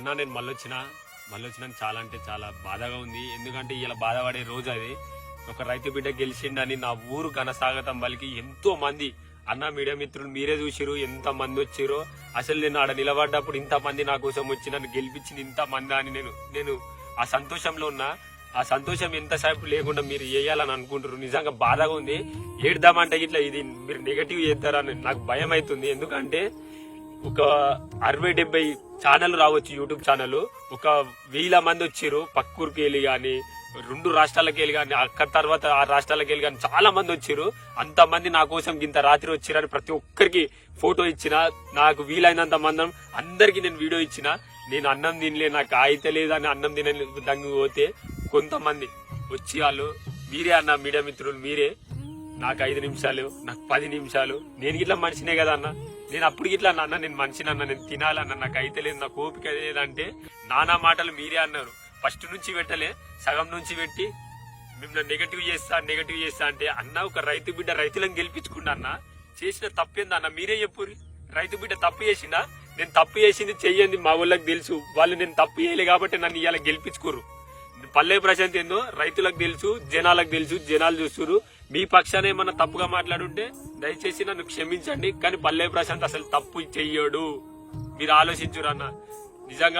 అన్న నేను మళ్ళీ వచ్చిన మళ్ళీ వచ్చిన చాలా అంటే చాలా బాధగా ఉంది. ఎందుకంటే ఇలా బాధపడే రోజు అది. ఒక రైతు బిడ్డ గెలిచిండని నా ఊరు ఘనస్వాగతం పలికి ఎంతో మంది అన్న మీడియా మిత్రులు మీరే చూసిరు ఎంత మంది వచ్చిరో అసలు నేను ఆడ నిలబడ్డప్పుడు ఇంత మంది నా కోసం వచ్చి నన్ను గెలిపించింది ఇంత మంది అని నేను నేను ఆ సంతోషంలో ఉన్నా. ఆ సంతోషం ఎంతసేపు లేకుండా మీరు వేయాలని అనుకుంటారు నిజంగా బాధగా ఉంది. ఏడుదామంటే ఇట్లా ఇది మీరు నెగటివ్ చేస్తారని నాకు భయం అవుతుంది ఎందుకంటే ఒక అరవై డెబ్బై ఛానల్ రావచ్చు యూట్యూబ్ ఛానల్. ఒక వేల మంది వచ్చారు పక్కూరికి వెళ్ళి కానీ రెండు రాష్ట్రాలకు వెళ్ళి కానీ అక్కడ తర్వాత ఆ రాష్ట్రాలకు వెళ్ళి కానీ చాలా మంది వచ్చిర్రు. అంతమంది నా కోసం ఇంత రాత్రి వచ్చారని ప్రతి ఒక్కరికి ఫోటో ఇచ్చిన నాకు వీలైనంత మందం అందరికి నేను వీడియో ఇచ్చిన నేను అన్నం తినలే నాకు అయితే లేదని అన్నం తినని దంగి పోతే కొంతమంది వచ్చి వాళ్ళు మీరే అన్న మీడియా మిత్రులు మీరే నాకు ఐదు నిమిషాలు నాకు పది నిమిషాలు. నేను ఇట్లా మనిషినే కదా అన్న. నేను అప్పుడు ఇట్లా అన్న నేను మనిషిని అన్న నేను తినాలన్న నాకు అయితే లేదు నాకు ఓపిక లేదంటే నానా మాటలు మీరే అన్నారు. ఫస్ట్ నుంచి పెట్టలే సగం నుంచి పెట్టి మిమ్మల్ని నెగటివ్ చేస్తా నెగటివ్ చేస్తా అంటే అన్న ఒక రైతు బిడ్డ రైతులను గెలిపించుకున్నా అన్న. చేసిన తప్పేందా అన్న? మీరే చెప్పుర్రి. రైతు బిడ్డ తప్పు చేసిందా? నేను తప్పు చేసింది చెయ్యండి మా ఊళ్ళకి తెలుసు. వాళ్ళు నేను తప్పు చేయలే కాబట్టి నన్ను ఇలా గెలిపించుకోరు. పల్లె ప్రశాంత్ ఏందో? రైతులకు తెలుసు జనాలకు తెలుసు జనాలు చూస్తున్నారు మీ పక్షాన ఏమన్నా తప్పుగా మాట్లాడుంటే దయచేసి నన్ను క్షమించండి కానీ పల్లె ప్రశాంత్ అసలు తప్పు చెయ్యడు. మీరు ఆలోచించురన్న నిజంగా